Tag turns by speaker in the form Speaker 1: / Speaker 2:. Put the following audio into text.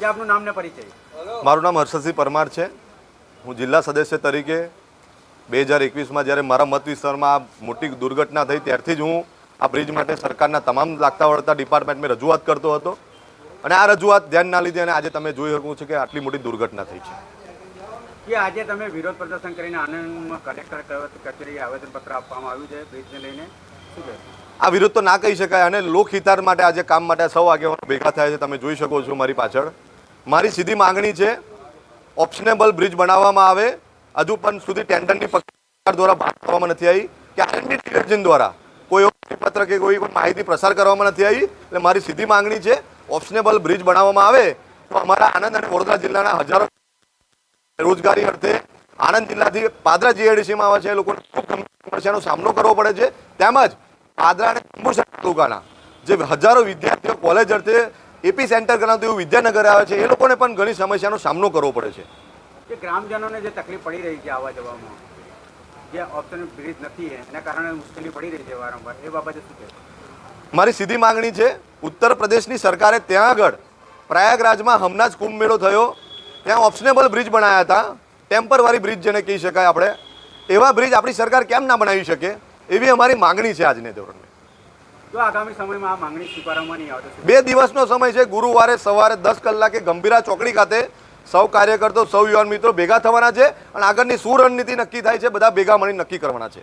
Speaker 1: જે આપનું નામને પરિચય.
Speaker 2: મારું નામ હર્ષદસિંહ પરમાર છે. હું જિલ્લા સદસ્ય તરીકે બે હજાર એકવીસમાં જ્યારે મારા મત વિસ્તારમાં આ મોટી દુર્ઘટના થઈ ત્યારથી જ હું આ બ્રિજ માટે સરકારના તમામ લાગતા વળતા ડિપાર્ટમેન્ટમાં રજૂઆત કરતો હતો. અને આ રજૂઆત ધ્યાન ના લીધે અને આજે તમે જોઈ શકો છો કે આટલી મોટી દુર્ઘટના થઈ છે.
Speaker 1: કે આજે તમે વિરોધ પ્રદર્શન કરીને આનંદમાં કલેક્ટર કચેરીએ આવેદનપત્ર આપવામાં આવ્યું છે બ્રિજને લઈને. શું કહેશો
Speaker 2: આ વિરોધ તો ના કહી શકાય અને લોકહિતાર માટે આજે કામ માટે સૌ આગેવાનો ભેગા થયા છે. તમે જોઈ શકો છો મારી પાછળ. મારી સીધી માંગણી છે ઓપ્શનેબલ બ્રિજ બનાવવામાં આવે. હજુ પણ સુધી ટેન્ડરની પ્રકાર દ્વારા બહાર કરવામાં નથી આવી. કે આરએનબી ટેલિવિઝન દ્વારા કોઈ પત્ર કે કોઈ માહિતી પ્રસાર કરવામાં નથી આવી. એટલે મારી સીધી માંગણી છે ઓપ્શનેબલ બ્રિજ બનાવવામાં આવે તો અમારા આનંદ અને વડોદરા જિલ્લાના હજારો રોજગારી અર્થે આણંદ જિલ્લાથી પાદરા જીઆઈડીસીમાં આવે છે. એ લોકોને ખૂબ સમસ્યાનો સામનો કરવો પડે છે. તેમજ પાદરા અને તાલુકાના જે હજારો વિદ્યાર્થીઓ કોલેજ અર્થે એપી સેન્ટર ગણાતું એવું વિદ્યાનગર આવે છે એ લોકોને પણ ઘણી સમસ્યાનો સામનો કરવો પડે છે.
Speaker 1: જે ગ્રામજનોને જે તકલીફ પડી રહી છે આવવા જવામાં જે ઓપ્શન બ્રિજ નથી એના કારણે મુશ્કેલી પડી રહી છે વારંવાર. એ બાબતે શું કહેશો?
Speaker 2: મારી સીધી માંગણી છે ઉત્તર પ્રદેશની સરકારે ત્યાં આગળ પ્રયાગરાજમાં હમણાં જ કુંભ મેળો થયો ત્યાં ઓપ્શનેબલ બ્રિજ બનાવ્યા હતા. ટેમ્પરવારી બ્રિજ જેને કહી શકાય આપણે. એવા બ્રિજ આપણી સરકાર કેમ ના બનાવી શકે? એવી અમારી માંગણી છે આજને ધોરણે
Speaker 1: જો આગામી સમયમાં
Speaker 2: બે દિવસનો સમય છે. ગુરુવારે સવારે દસ કલાકે ગંભીરા ચોકડી ખાતે સૌ કાર્યકર્તો, સૌ યુવાન મિત્રો ભેગા થવાના છે અને આગળની શું રણનીતિ નક્કી થાય છે, બધા ભેગા મળીને નક્કી કરવાના છે.